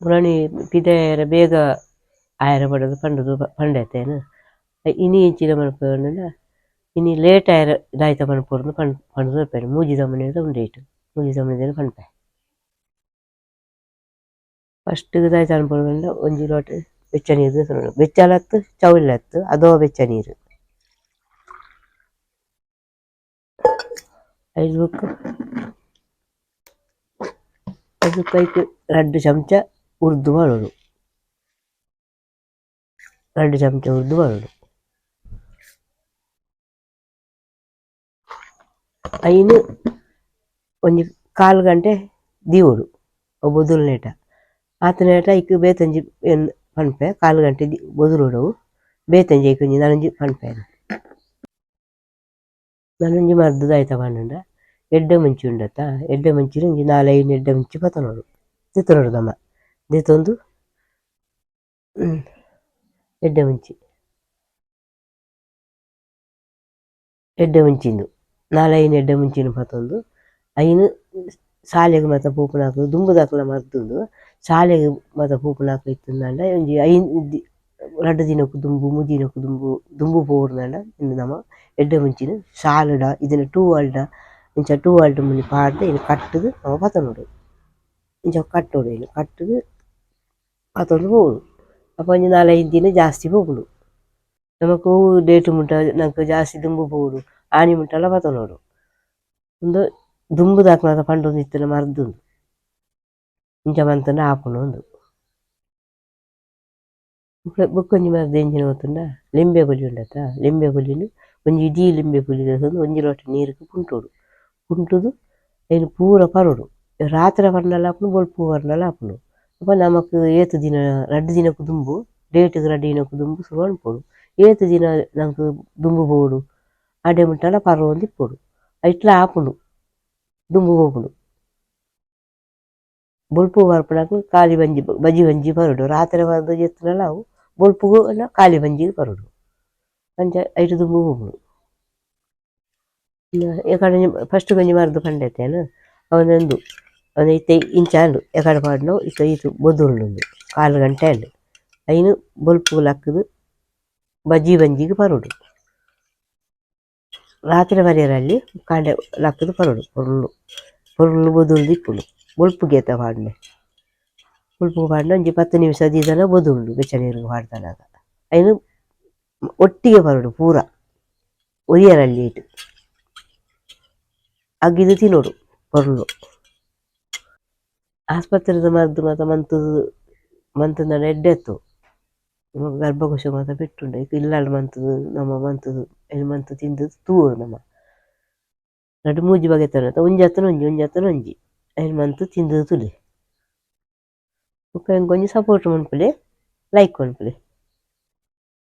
ಮುರಣಿ ಪಿದಾಯರ ಬೇಗ ಆಯರ ಪಡದು ಪಂಡದು ಪಂಡೈತೇನು ಇನಿ ಇಂಚಿನ ಮನ್ಪುಂಡ ಇನಿ ಲೇಟ್ ಆಯರ ದಾಯ್ತ ಮನ್ಪುರ್ದು ಪಂಡ್ ಪಂಡದು ಬರ್ಪೇನು ಮೂಜಿ ದಮನೆದ ಉಂಡೇಟ್ ಮೂಜಿ ದಮನೆದ ಪನ್ಪೆ ಫಸ್ಟ್ ದಾಯ್ತ ಅನ್ಪುಂಡ ಒಂಜಿ ಲೋಟ ಬೆಚ್ಚ ನೀರು ಬೆಚ್ಚಲತ್ತು ಚೌಲತ್ತು ಅದೋ ಬೆಚ್ಚ ನೀರು ಐದು ಬುಕ್ ಐದು ಕೈಕ್ రెండు ಚಮಚ ಉರ್ದು ಮಾಡೋದು రెండు ಚಮಚ ಉರ್ದು ಮಾಡೋದು ಐನು ಒಂಜಿ ಕಾಲು ಗಂಟೆ ದೀವೊಡು ಅವು ಬೊದುಲ್ನೇಟ ಆತನೇಟ ಇಕ್ ಬೇತಂಜಿ ಎನ್ ಪನ್ಪೆ ಕಾಲು ಗಂಟೆ ದಿ ಬೊದುಲುಡವು ಬೇತಂಜಿ ಐಕ್ ಒಂಜಿ ನನೊಂಜಿ ಪನ್ಪೆ ನನೊಂಜಿ ಮರ್ದು ಐತ ಪಂಡ ಎಡ್ಡೆ ಮುಂಚಿ ಉಂಡತ್ತ ಎಡ್ಡೆ ಮುಂಚಿನ ಒಂಜಿ ನಾಲೈದು ಎಡ್ಡೆ ಮುಂಚಿ ಪತನೋಡು ತಿತ್ತನೋಡು ನಮ ದೀತೊಂದು ಎಡ್ಡೆ ಮುಂಚಿ ಎಡ್ಡೆ ಮುಂಚಿಂದು ನಾಲೈನು ಎಡ್ಡೆ ಮುಂಚಿನ ಪತ್ತೊಂದು ಐನು ಶಾಲೆಗೆ ಮಾತ್ರ ಪೂಪನಾಕಲು ದುಂಬುದಾಕಲ ಮರ್ತುಂದು ಶಾಲೆಗೆ ಮಾತ್ರ ಪೂಪನಾಕ ಇತ್ತಂದಾಂಡ ಒಂಜಿ ಐನ್ ರಡ್ಡ ದಿನಕ್ಕೂ ದುಂಬು ಮುದಿನಕ್ಕೂ ದುಂಬು ದುಂಬು ಪೋರ್ನಾಂಡ ಇನ್ನು ನಮ್ಮ ಎಡ್ಡೆ ಮುಂಚಿನ ಶಾಲಡ ಇದನ್ನ ಟೂ ಅಲ್ಡ ಇಂಚ ಟೂ ಅಲ್ಡ ಮುನಿ ಪಾಡ್ದು ಇನ್ನು ಕಟ್ಟದು ನಾವು ಪತ್ತ ನೋಡು ಇಂಚ ಕಟ್ಟೋಡು ಇನ್ನು ಕಟ್ಟದು ಪತೊಂದು ಪೋವೊಡು ಅಪ ಒಂಜಿ ನಾಲೈದು ದಿನ ಜಾಸ್ತಿ ಪೋಪುಂಡು ನಮಕ್ ಒವು ಡೇಟ್ ಮುಟ ನಂಕ್ ಜಾಸ್ತಿ ದುಂಬು ಪೋವೊಡು ಆಣಿ ಮುಟ್ಟಲ ಪತೊನೊಡು ಉಂದು ದುಂಬುದಾಕುನ ಮಾತ ಪಂಡೊಂದು ಇತ್ತ್ಂಡ ಮರ್ದುಂಡು ಇಂಚ ಮಂತುಂಡ ಆಪುಂಡು ಉಂದು ಬೊಕೊಂಜಿ ಮರ್ದು ಎಂಚಿನ ಪೋತುಂಡ ಲಿಂಬೆ ಗೊಲಿ ಉಂಡತ ಲಿಂಬೆ ಗೊಲಿನ್ ಒಂಜಿ ಇಡೀ ಲಿಂಬೆ ಗೊಲಿ ತೇಕೊಂಡ್ ಒಂಜಿ ಲೋಟ ನೀರುಗ್ ಕುಂಟೋಡು ಕುಂಟುದು ಐನ್ ಪೂರ ಪರೊಡು ರಾತ್ರೆ ಪರ್ನಲ ಆಪುಂಡು ಬೊಲ್ಪು ಪರ್ನಲ ಆಪುಂಡು ಅಪ ನಮಕ್ ಏತ್ ದಿನ ರಡ್ಡ್ ದಿನಕ್ಕೂ ದುಂಬು ಡೇಟ್ಗ್ ರಡ್ಡ್ ದಿನಕ್ಕೂ ದುಂಬು ಸುರು ಮನ್ಪೊಡು ಏತ್ ದಿನ ನಂಕ್ ದುಂಬು ಪೋವೊಡು ಆಡೆ ಮುಟ್ಟಲ ಪರ್ವೊಂದು ಇಪ್ಪೊಡು ಐಟ್ಲ ಆಪುಂಡು ದುಂಬು ಪೋಪುಂಡು ಬೊಲ್ಪು ಬರ್ಪುನಗ ಕಾಲಿ ಒಂಜಿ ಬಜಿ ಒಂಜಿ ಬರೊಡು ರಾತ್ರೆ ಪರ್ದ್ ಜೆತ್ತುಂಡಲ ಅವು ಬೊಲ್ಪುಗು ಕಾಲಿ ಒಂಜಿಗ್ ಬರೊಡು ಅಂಚ ಐಟ್ ದುಂಬು ಪೋಪುಂಡು ಯಕನ್ ಫಸ್ಟ್ ಒಂಜಿ ಮರ್ದು ಪಂಡೆತೆನ್ ಅವನೊಂದು అని అయితే ఇంచాను ఎక్కడ పాడినో ఇక ఇటు బొద్దుండు కాలు గంట అండి అయిన బొలుపు లక్కుదు బజ్జీ బంజీకి పరుడు ರಾತ್ರಿ ಮರೆಯರಲ್ಲಿ ಕಾಂಡೆ ಲಕ್ಕದು ಪರಡು ಪೊರ್ಲು. ಪೊರ್ಲು ಬದುಲು ದಿಕ್ಕುಲು ಮುಳುಪು ಗೇತ ಪಾಡ್ನೆ ಮುಳುಪು ಪಾಡ್ನ ಒಂಜಿ ಪತ್ತು ನಿಮಿಷ ದೀದನ ಬದುಲು ಬೆಚ್ಚ ನೀರಿಗೆ ಪಾಡ್ತಾನಾಗ ಒಟ್ಟಿಗೆ ಪರಡು ಪೂರ. ಒರಿಯರಲ್ಲಿ ಇಟ್ಟು. ಅಗ್ಗಿದು ತಿನ್ನೋಡು, ಪೊರ್ಲು. ಆಸ್ಪತ್ರೆದ ಮದ್ದು ಮತ್ತು ಮಂತದ್ದು ಮಂತದ ಎಡ್ಡೆತ್ತು ನಮಗೆ ಗರ್ಭಕೋಶ ಮಾತ್ರ ಬಿಟ್ಟುಂಡು ಈಗ ಇಲ್ಲಾಳ ಮಂತದು, ನಮ್ಮ ಮಂತದು, ಎಲ್ಲಿ ಮಂತು ತಿಂದು ತೂರು ನಮ್ಮ. ನಡು ಮೂಜಿ ಬಗೆ ತನ ಒಂಜತ್ತನ ಒಂಜಿ ಒಂಜತ್ತನ ಒಂಜಿ. ಎಲ್ಲಿ ಮಂತು ತಿಂದು ತುಲಿ. ಉಪ್ಪ ಹೆಂಗೆ ಸಪೋರ್ಟ್ ಮನ್ಪುಲೆ ಲೈಕ್ ಮನ್ಪುಲೆ